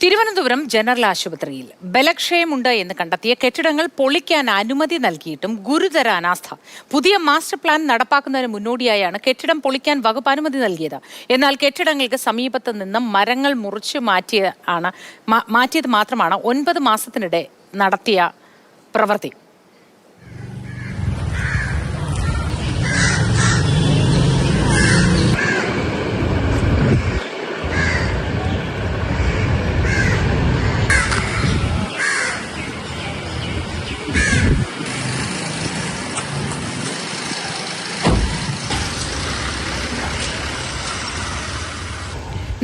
Thiruvananthapuram general ആശുപത്രിയിൽ ബലക്ഷയമുണ്ട് എന്ന് കണ്ടെത്തിയ കെട്ടിടങ്ങൾ പൊളിക്കാൻ അനുമതി നൽകിയിട്ടും ഗുരുതര അനാസ്ഥ. പുതിയ മാസ്റ്റർ പ്ലാൻ നടപ്പാക്കുന്നതിന് മുന്നോടിയായാണ് കെട്ടിടം പൊളിക്കാൻ വകുപ്പ് അനുമതി നൽകിയത്. എന്നാൽ കെട്ടിടങ്ങൾക്ക് സമീപത്ത് നിന്നും മരങ്ങൾ മുറിച്ച് മാറ്റിയ ആണ് മാറ്റിയത് മാത്രമാണ് ഒൻപത് മാസത്തിനിടെ നടത്തിയ പ്രവൃത്തി.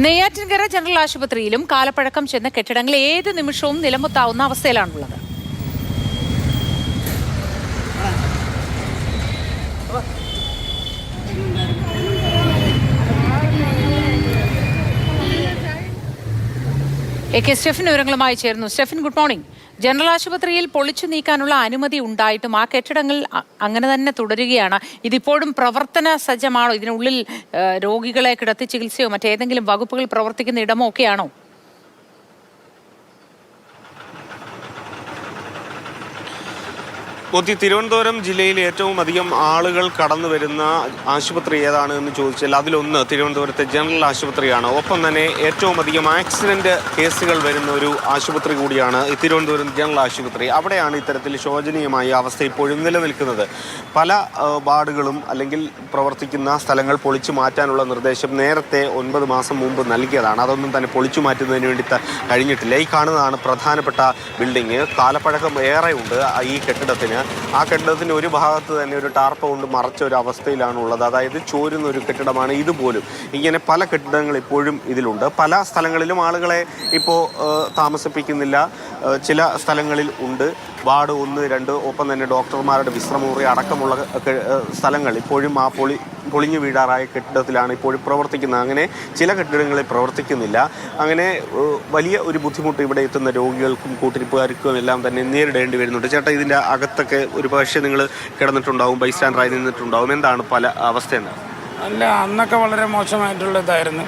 നെയ്യാറ്റിൻകര ജനറൽ ആശുപത്രിയിലും കാലപ്പഴക്കം ചെന്ന കെട്ടിടങ്ങൾ ഏത് നിമിഷവും നിലമുത്താവുന്ന അവസ്ഥയിലാണുള്ളത്. എ കെ സ്റ്റെഫിൻ വിവരങ്ങളുമായി ചേർന്നു സ്റ്റെഫിൻ ഗുഡ് മോർണിംഗ്. ജനറൽ ആശുപത്രിയിൽ പൊളിച്ചു നീക്കാനുള്ള അനുമതി ഉണ്ടായിട്ടും ആ കെട്ടിടങ്ങൾ അങ്ങനെ തന്നെ തുടരുകയാണ്. ഇതിപ്പോഴും പ്രവർത്തന സജ്ജമാണോ? ഇതിനുള്ളിൽ രോഗികളെ കിടത്തി ചികിത്സയോ മറ്റേതെങ്കിലും വകുപ്പുകൾ പ്രവർത്തിക്കുന്ന ഇടമോ ഒക്കെയാണോ? മോത്തി തിരുവനന്തപുരം ജില്ലയിൽ ഏറ്റവും അധികം ആളുകൾ കടന്നു വരുന്ന ആശുപത്രി ഏതാണ് എന്ന് ചോദിച്ചാൽ അതിലൊന്ന് തിരുവനന്തപുരത്തെ ജനറൽ ആശുപത്രിയാണ്. ഒപ്പം തന്നെ ഏറ്റവും അധികം ആക്സിഡന്റ് കേസുകൾ വരുന്ന ഒരു ആശുപത്രി കൂടിയാണ് ഈ തിരുവനന്തപുരം ജനറൽ ആശുപത്രി. അവിടെയാണ് ഇത്തരത്തിൽ ശോചനീയമായ അവസ്ഥ ഇപ്പോഴും നിലനിൽക്കുന്നത്. പല വാർഡുകളും അല്ലെങ്കിൽ പ്രവർത്തിക്കുന്ന സ്ഥലങ്ങൾ പൊളിച്ചു മാറ്റാനുള്ള നിർദ്ദേശം നേരത്തെ ഒൻപത് മാസം മുമ്പ് നൽകിയതാണ്. അതൊന്നും തന്നെ പൊളിച്ചു മാറ്റുന്നതിന് വേണ്ടി കഴിഞ്ഞിട്ടില്ല. ഈ കാണുന്നതാണ് പ്രധാനപ്പെട്ട ബിൽഡിങ് കാലപ്പഴക്കം ഉണ്ട് ഈ കെട്ടിടത്തിന് ആ കെട്ടിടത്തിന്റെ ഒരു ഭാഗത്ത് തന്നെ ഒരു ടാർപ്പ കൊണ്ട് മറച്ച ഒരു അവസ്ഥയിലാണ് ഉള്ളത്. അതായത് ചോരുന്ന ഒരു കെട്ടിടമാണ് ഇതുപോലും. ഇങ്ങനെ പല കെട്ടിടങ്ങൾ ഇപ്പോഴും ഇതിലുണ്ട്. പല സ്ഥലങ്ങളിലും ആളുകളെ ഇപ്പോൾ താമസിപ്പിക്കുന്നില്ല. ചില സ്ഥലങ്ങളിൽ ഉണ്ട്. വാർഡ് ഒന്ന് രണ്ട് ഒപ്പം തന്നെ ഡോക്ടർമാരുടെ വിശ്രമമുറി അടക്കമുള്ള സ്ഥലങ്ങൾ. ഇപ്പോഴും ആ പൊളി പൊളിഞ്ഞു വീഴാറായ കെട്ടിടത്തിലാണ് ഇപ്പോഴും പ്രവർത്തിക്കുന്നത്. അങ്ങനെ ചില കെട്ടിടങ്ങളിൽ പ്രവർത്തിക്കുന്നില്ല. അങ്ങനെ വലിയ ഒരു ബുദ്ധിമുട്ട് ഇവിടെ എത്തുന്ന രോഗികൾക്കും കൂട്ടിരിപ്പുകാർക്കും എല്ലാം തന്നെ നേരിടേണ്ടി വരുന്നുണ്ട്. ചേട്ടാ ഇതിന്റെ അകത്തൊക്കെ ഒരു പക്ഷേ നിങ്ങൾ കിടന്നിട്ടുണ്ടാവും ബൈസ്റ്റാൻഡറായി നിന്നിട്ടുണ്ടാവും. എന്താണ് പല അവസ്ഥ എന്താണ്? അല്ല അന്നൊക്കെ വളരെ മോശമായിട്ടുള്ള ഇതായിരുന്നു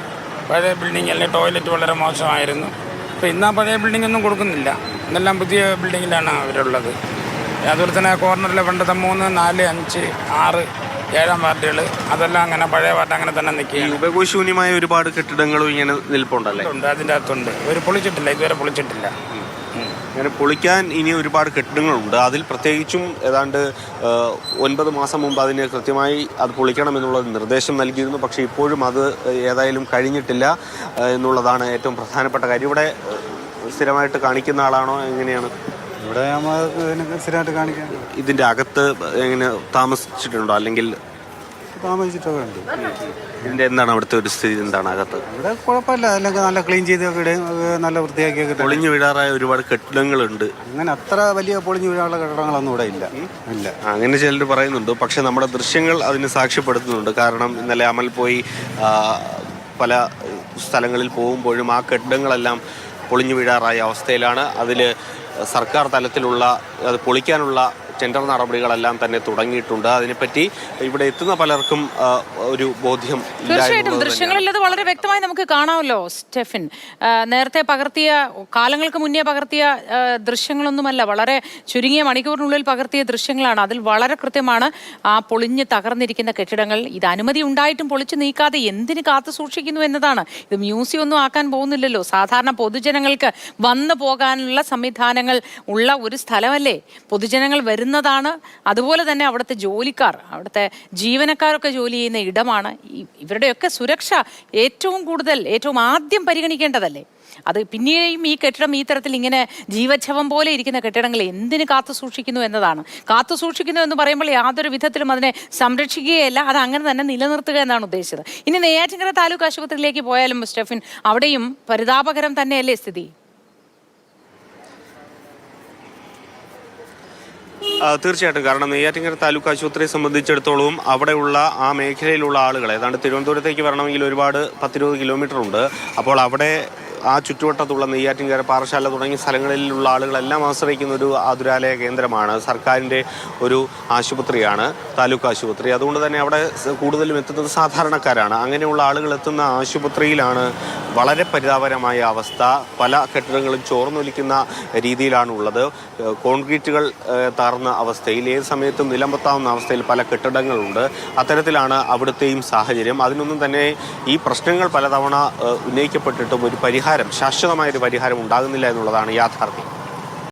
പഴയ ബിൽഡിംഗ് അല്ലെങ്കിൽ ടോയ്ലറ്റ് വളരെ മോശമായിരുന്നു. അപ്പോൾ ഇന്നാ പഴയ ബിൽഡിംഗ് ഒന്നും കൊടുക്കുന്നില്ല. ഇന്നെല്ലാം പുതിയ ബിൽഡിങ്ങിലാണ് അവരുള്ളത്. അതുപോലെ തന്നെ കോർണറിൽ പണ്ടത്തെ മൂന്ന് നാല് അഞ്ച് ആറ് ഏഴാം വാർഡുകൾ അതെല്ലാം അങ്ങനെ പഴയ വാർഡ് അങ്ങനെ തന്നെ നിൽക്കുകയാണ്. ഉപകോശൂന്യമായ ഒരുപാട് കെട്ടിടങ്ങളും ഇങ്ങനെ നിൽപ്പുണ്ടല്ലേ? ഉണ്ട് അതിന്റെ അകത്തുണ്ട്. ഒരു പൊളിച്ചിട്ടില്ല ഇതുവരെ പൊളിച്ചിട്ടില്ല. അങ്ങനെ പൊളിക്കാൻ ഇനി ഒരുപാട് കെട്ടിടങ്ങളുണ്ട്. അതിൽ പ്രത്യേകിച്ചും ഏതാണ്ട് ഒൻപത് മാസം മുമ്പ് അതിന് കൃത്യമായി അത് പൊളിക്കണം എന്നുള്ള നിർദ്ദേശം നൽകിയിരുന്നു. പക്ഷേ ഇപ്പോഴും അത് ഏതായാലും കഴിഞ്ഞിട്ടില്ല എന്നുള്ളതാണ് ഏറ്റവും പ്രധാനപ്പെട്ട കാര്യം. ഇവിടെ സ്ഥിരമായിട്ട് കാണിക്കുന്ന ആളാണോ? എങ്ങനെയാണ്? ഇവിടെ നമ്മൾ സ്ഥിരമായിട്ട് കാണിക്കാൻ ഇതിന്റെ അകത്ത് എങ്ങനെ താമസിച്ചിട്ടുണ്ടോ? അല്ലെങ്കിൽ താമസിച്ചിട്ടൊക്കെ ഉണ്ട്. ഇതിന്റെ എന്താണ് അവിടുത്തെ ഒരു സ്ഥിതി? എന്താണ് അകത്ത്? ഇവിടെ കുഴപ്പമില്ല. അല്ലെങ്കിൽ നല്ല ക്ലീൻ ചെയ്തൊക്കെ ഇടുകയും നല്ല വൃത്തിയാക്കിയൊക്കെ പൊളിഞ്ഞു വീഴാറായ ഒരുപാട് കെട്ടിടങ്ങളുണ്ട്. അങ്ങനെ അത്ര വലിയ പൊളിഞ്ഞു വീഴാനുള്ള കെട്ടിടങ്ങളൊന്നും ഇവിടെ ഇല്ല. ഇല്ല. അങ്ങനെ ചിലർ പറയുന്നുണ്ട്. പക്ഷെ നമ്മുടെ ദൃശ്യങ്ങൾ അതിന് സാക്ഷ്യപ്പെടുത്തുന്നുണ്ട്. കാരണം ഇന്നലെ അമൽ പോയി പല സ്ഥലങ്ങളിൽ പോകുമ്പോഴും ആ കെട്ടിടങ്ങളെല്ലാം പൊളിഞ്ഞു വീഴാറായ അവസ്ഥയിലാണ്. അതിൽ സർക്കാർ തലത്തിലുള്ള അത് പൊളിക്കാനുള്ള ടെൻഡർ നടപടികളെല്ലാം തന്നെ തുടങ്ങിയിട്ടുണ്ട്. അതിനെപ്പറ്റി ഇവിടെ എത്തുന്ന പലർക്കും ഒരു ബോധ്യം തീർച്ചയായിട്ടും ദൃശ്യങ്ങളിൽ അത് വളരെ വ്യക്തമായി നമുക്ക് കാണാമല്ലോ സ്റ്റെഫിൻ. നേരത്തെ പകർത്തിയ കാലങ്ങൾക്ക് മുന്നേ പകർത്തിയ ദൃശ്യങ്ങളൊന്നുമല്ല വളരെ ചുരുങ്ങിയ മണിക്കൂറിനുള്ളിൽ പകർത്തിയ ദൃശ്യങ്ങളാണ്. അതിൽ വളരെ കൃത്യമാണ് ആ പൊളിഞ്ഞ് തകർന്നിരിക്കുന്ന കെട്ടിടങ്ങൾ. ഇത് അനുമതി ഉണ്ടായിട്ടും പൊളിച്ചു നീക്കാതെ എന്തിന് കാത്തു സൂക്ഷിക്കുന്നു എന്നതാണ്. ഇത് മ്യൂസിയം ഒന്നും ആക്കാൻ പോകുന്നില്ലല്ലോ. സാധാരണ പൊതുജനങ്ങൾക്ക് വന്നു പോകാനുള്ള സംവിധാനങ്ങൾ ഉള്ള ഒരു സ്ഥലമല്ലേ? പൊതുജനങ്ങൾ വരുന്നതാണ്. അതുപോലെ തന്നെ അവിടുത്തെ ജോലിക്കാർ അവിടുത്തെ ജീവനക്കാരൊക്കെ ജോലി ചെയ്യുന്ന ഇടമാണ്. ഇവരുടെയൊക്കെ സുരക്ഷ ഏറ്റവും കൂടുതൽ ഏറ്റവും ആദ്യം പരിഗണിക്കേണ്ടതല്ലേ? അത് പിന്നെയും ഈ കെട്ടിടം ഈ തരത്തിൽ ഇങ്ങനെ ജീവച്ഛവം പോലെ ഇരിക്കുന്ന കെട്ടിടങ്ങൾ എന്തിന് കാത്തു സൂക്ഷിക്കുന്നു എന്നതാണ്. കാത്തു സൂക്ഷിക്കുന്നു എന്ന് പറയുമ്പോൾ യാതൊരു വിധത്തിലും അതിനെ സംരക്ഷിക്കുകയല്ല അത് അങ്ങനെ തന്നെ നിലനിർത്തുക എന്നാണ് ഉദ്ദേശിച്ചത്. ഇനി നെയ്യാറ്റിൻകര താലൂക്ക് ആശുപത്രിയിലേക്ക് പോയാലും സ്റ്റെഫിൻ അവിടെയും പരിതാപകരം തന്നെയല്ലേ സ്ഥിതി? തീർച്ചയായിട്ടും. കാരണം നെയ്യാറ്റിങ്കര താലൂക്ക് ആശുപത്രിയെ സംബന്ധിച്ചിടത്തോളം അവിടെയുള്ള ആ മേഖലയിലുള്ള ആളുകൾ ഏതാണ്ട് തിരുവനന്തപുരത്തേക്ക് വരണമെങ്കിൽ ഒരുപാട് പത്തിരുപത് കിലോമീറ്റർ ഉണ്ട്. അപ്പോൾ അവിടെ ആ ചുറ്റുവട്ടത്തുള്ള നെയ്യാറ്റിൻകര പാറശാല തുടങ്ങിയ സ്ഥലങ്ങളിലുള്ള ആളുകളെല്ലാം ആശ്രയിക്കുന്ന ഒരു ആതുരാലയ കേന്ദ്രമാണ്. സർക്കാരിന്റെ ഒരു ആശുപത്രിയാണ് താലൂക്ക് ആശുപത്രി. അതുകൊണ്ട് തന്നെ അവിടെ കൂടുതലും എത്തുന്നത് സാധാരണക്കാരാണ്. അങ്ങനെയുള്ള ആളുകൾ എത്തുന്ന ആശുപത്രിയിലാണ് വളരെ പരിതാപകരമായ അവസ്ഥ. പല കെട്ടിടങ്ങളും ചോർന്നൊലിക്കുന്ന രീതിയിലാണ് ഉള്ളത് കോൺക്രീറ്റുകൾ താർന്ന അവസ്ഥയിൽ ഏത് സമയത്തും നിലമ്പത്താവുന്ന അവസ്ഥയിൽ പല കെട്ടിടങ്ങളുണ്ട്. അത്തരത്തിലാണ് അവിടുത്തെയും സാഹചര്യം. അതിനൊന്നും തന്നെ ഈ പ്രശ്നങ്ങൾ പലതവണ ഉന്നയിക്കപ്പെട്ടിട്ടും ഒരു പരിഹാരം ശാശ്വതമായ ഒരു പരിഹാരം ഉണ്ടാകുന്നില്ല എന്നുള്ളതാണ് യാഥാർത്ഥ്യം.